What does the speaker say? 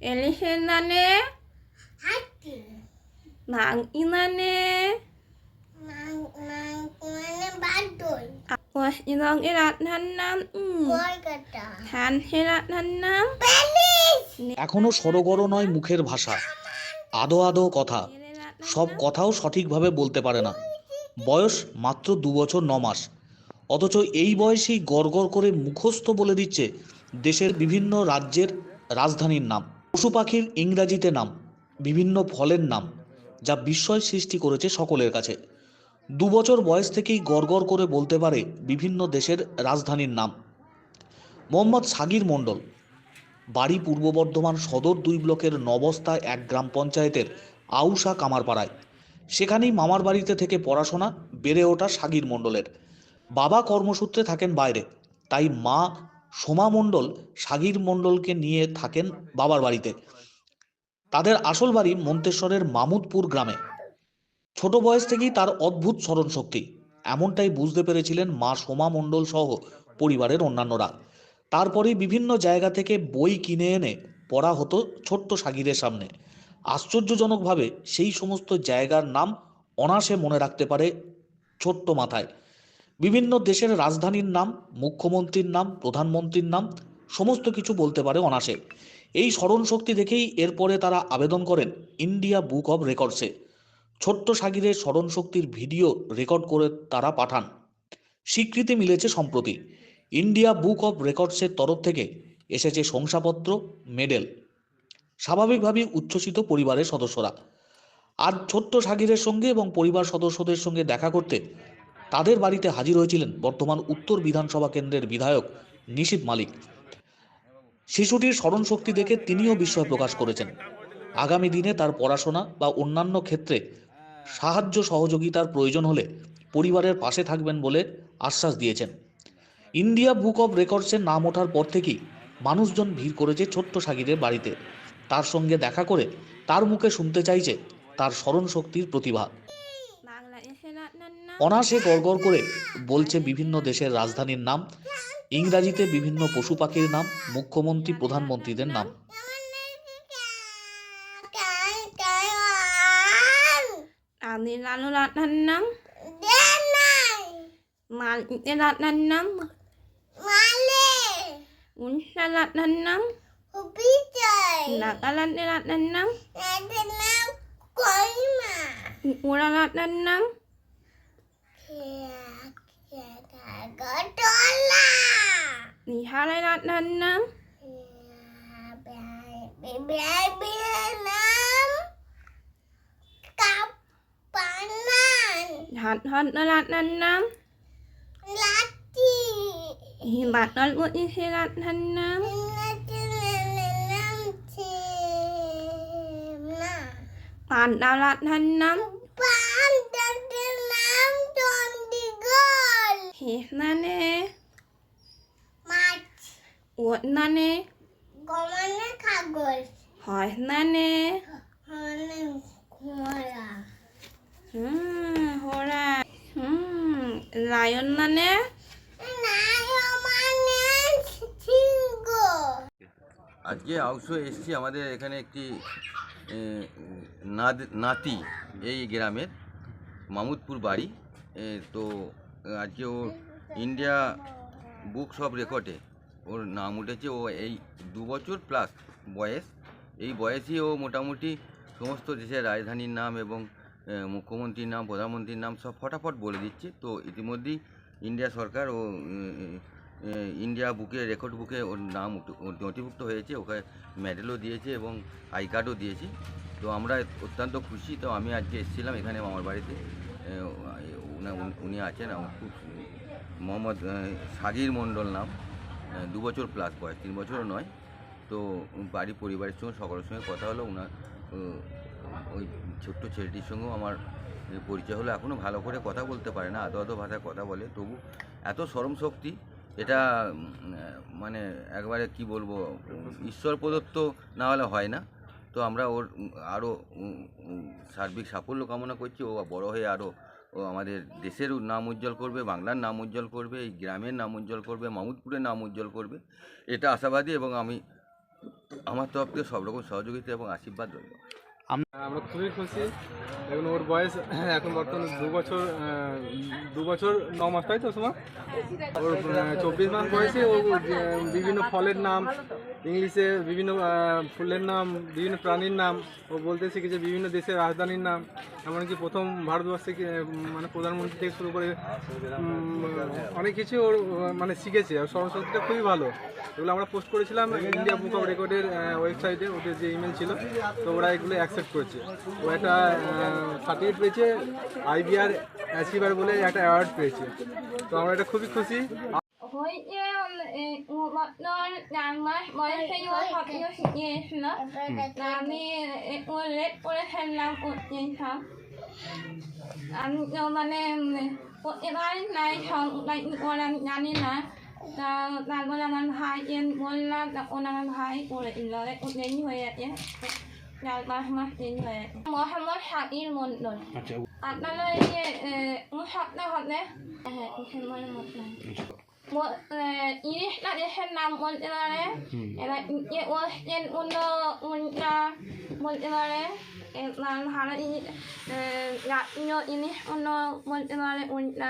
엘리센나네 하트 낭이나네 망망고는 바돌 아와시랑 이라탄남 음 Kolkata 단히라탄남 Paris এখনো সরগর নয় মুখের ভাষা আদো আদো কথা সব কথাও সঠিকভাবে বলতে পারে না বয়স মাত্র দু বছর ন মাস অথচ এই বয়সেই গড়গড় করে মুখস্থ বলে দিচ্ছে দেশের বিভিন্ন রাজ্যের রাজধানীর নাম পশু পাখির ইংরাজিতে নাম, বিভিন্ন ফলের নাম, যা বিস্ময় সৃষ্টি করেছে সকলের কাছে। দু বছর বয়স থেকেই গড়গড় করে বলতে পারে বিভিন্ন দেশের রাজধানীর নাম। মোহাম্মদ সাগির মণ্ডল, বাড়ি পূর্ব বর্ধমান সদর দুই ব্লকের নবস্তা এক গ্রাম পঞ্চায়েতের আউসা কামারপাড়ায়। সেখানেই মামার বাড়িতে থেকে পড়াশোনা বেড়ে ওঠা সাগির মণ্ডলের। বাবা কর্মসূত্রে থাকেন বাইরে, তাই মা সোমা মণ্ডল সাগির মণ্ডলকে নিয়ে থাকেন বাবার বাড়িতে। তাদের আসল বাড়ি মন্তেশ্বরের মামুদপুর গ্রামে। ছোট বয়স থেকেই তার অদ্ভুত স্মরণশক্তি। এমনটাই বুঝতে পেরেছিলেন মা সোমা মণ্ডল সহ পরিবারের অন্যান্যরা। তারপরেই বিভিন্ন জায়গা থেকে বই কিনে এনে পড়া হতো ছোট্ট সাগিরের সামনে। আশ্চর্যজনকভাবে সেই সমস্ত জায়গার নাম অনাসে মনে রাখতে পারে ছোট্ট মাথায়। বিভিন্ন দেশের রাজধানীর নাম, মুখ্যমন্ত্রীর নাম, প্রধানমন্ত্রীর নাম, সমস্ত কিছু বলতে পারে অনাসে। এই স্মরণ শক্তি দেখেই এরপরে তারা আবেদন করেন ইন্ডিয়া বুক অব রেকর্ডসে। ছোট্ট সাগিরের স্মরণ শক্তির ভিডিও রেকর্ড করে তারা পাঠান। স্বীকৃতি মিলেছে সম্প্রতি। ইন্ডিয়া বুক অব রেকর্ডসের তরফ থেকে এসেছে শংসাপত্র, মেডেল। স্বাভাবিকভাবেই উচ্ছ্বসিত পরিবারের সদস্যরা। আজ ছোট্ট সাগিরের সঙ্গে এবং পরিবার সদস্যদের সঙ্গে দেখা করতে তাদের বাড়িতে হাজির হয়েছিলেন বর্তমান উত্তর বিধানসভা কেন্দ্রের বিধায়ক নিশীত মালিক। শিশুটির স্মরণ শক্তি দেখে তিনিও বিস্ময় প্রকাশ করেছেন। আগামী দিনে তার পড়াশোনা বা অন্যান্য ক্ষেত্রে সাহায্য সহযোগিতার প্রয়োজন হলে পরিবারের পাশে থাকবেন বলে আশ্বাস দিয়েছেন। ইন্ডিয়া বুক অব রেকর্ডসের নাম ওঠার পর থেকেই মানুষজন ভিড় করেছে ছোট্ট সাগিরের বাড়িতে। তার সঙ্গে দেখা করে তার মুখে শুনতে চাইছে তার স্মরণ শক্তির প্রতিভা। অনাসে গড়গড় করে বলছে বিভিন্ন দেশের রাজধানীর নাম ইংরাজিতে বিভিন্ন পশু পাখির নাম মুখ্যমন্ত্রী প্রধানমন্ত্রীদের নাম। നീ ഹാള Hát nó lát năn nắm Lát gì Thì bát nó luôn như thế lát năn nắm Bạn đào lát năn nắm ইসেরাতান্নাম পান্ডারাতান্নাম হেসনানে উটনানে কাগজ। হয়নানে অনেক ঘোড়া। হুম হোরা হুম লায়ন মানে আজকে আউশ এসছি আমাদের এখানে একটি নাদ- নাতি এই গ্রামের মামুদপুর বাড়ি। তো আজকে ও ইন্ডিয়া বুকস অফ রেকর্ডে ওর নাম উঠেছে ও এই দু বছর প্লাস বয়স। এই বয়সে ও মোটামুটি সমস্ত দেশের রাজধানীর নাম এবং মুখ্যমন্ত্রীর নাম, প্রধানমন্ত্রীর নাম সব ফটাফট বলে দিচ্ছে। তো ইতিমধ্যেই ইন্ডিয়া সরকার ও ইন্ডিয়া বুকে রেকর্ড বুকে ওর নাম নথিভুক্ত হয়েছে। ওখানে মেডেলও দিয়েছে এবং আই কার্ডও দিয়েছে। তো আমরা অত্যন্ত খুশি। তো আমি আজকে এসেছিলাম এখানে আমার বাড়িতে। উনা- আছেন খুব মোহাম্মদ সাজির মণ্ডল নাম দু বছর প্লাস বয়স, তিন বছরও নয়। তো বাড়ি পরিবারের সঙ্গে, সকলের সঙ্গে কথা হলো ওনার ওই ছোট্ট ছেলেটির সঙ্গেও আমার পরিচয় হলো। এখনও ভালো করে কথা বলতে পারে না, আদো আদো ভাষায় কথা বলে। তবু এত স্মরণ শক্তি, এটা মানে একবারে কি বলব, ঈশ্বর প্রদত্ত না হলে হয় না। তো আমরা ওর আরও সার্বিক সাফল্য কামনা করছি। ও বড় হয়ে আরও ও আমাদের দেশের নাম উজ্জ্বল করবে, বাংলার নাম উজ্জ্বল করবে, এই গ্রামের নাম উজ্জ্বল করবে, মামুদপুরের নাম উজ্জ্বল করবে। এটা আশাবাদী এবং আমি আমার তরফ থেকে সব রকম সহযোগিতা এবং আশীর্বাদ রইল। আমরা খুবই খুশি। এখন ওর বয়স এখন বর্তমানে দু বছর দু বছর ন মাস, তাই তো সময় ওর চব্বিশ মাস বয়সে ও বিভিন্ন ফলের নাম, ইংলিশে বিভিন্ন ফুলের নাম, বিভিন্ন প্রাণীর নাম, ও বলতে শিখেছে বিভিন্ন দেশের রাজধানীর নাম, এমনকি প্রথম ভারতবর্ষে মানে প্রধানমন্ত্রী থেকে শুরু করে অনেক কিছু ওর মানে শিখেছে, আর স্মরণশক্তিটা খুবই ভালো। এগুলো আমরা পোস্ট করেছিলাম ইন্ডিয়া বুক অফ রেকর্ডের ওয়েবসাইটে, ওদের যে ইমেল ছিল, তো ওরা এগুলো অ্যাকসেপ্ট করেছে। ও একটা সার্টিফিকেট পেয়েছে আইবিআর অ্যাচিভার বলে একটা অ্যাওয়ার্ড পেয়েছে। তো আমরা এটা খুবই খুশি। জানি না তারপর আমার ভাই বললাম তখন আমার ভাই করে দিল হয়ে গেছে মোহাম্মদ হাকির মন্ডল আপনারা হাতনা হাতনে হ্যাঁ ইরিশ দেশের নাম বলতে পারে এরা ওয়েস্টেন অন্য মুন্টা বলতে পারে ভারত ইনিশ অন্য বলতে পারে উন্টা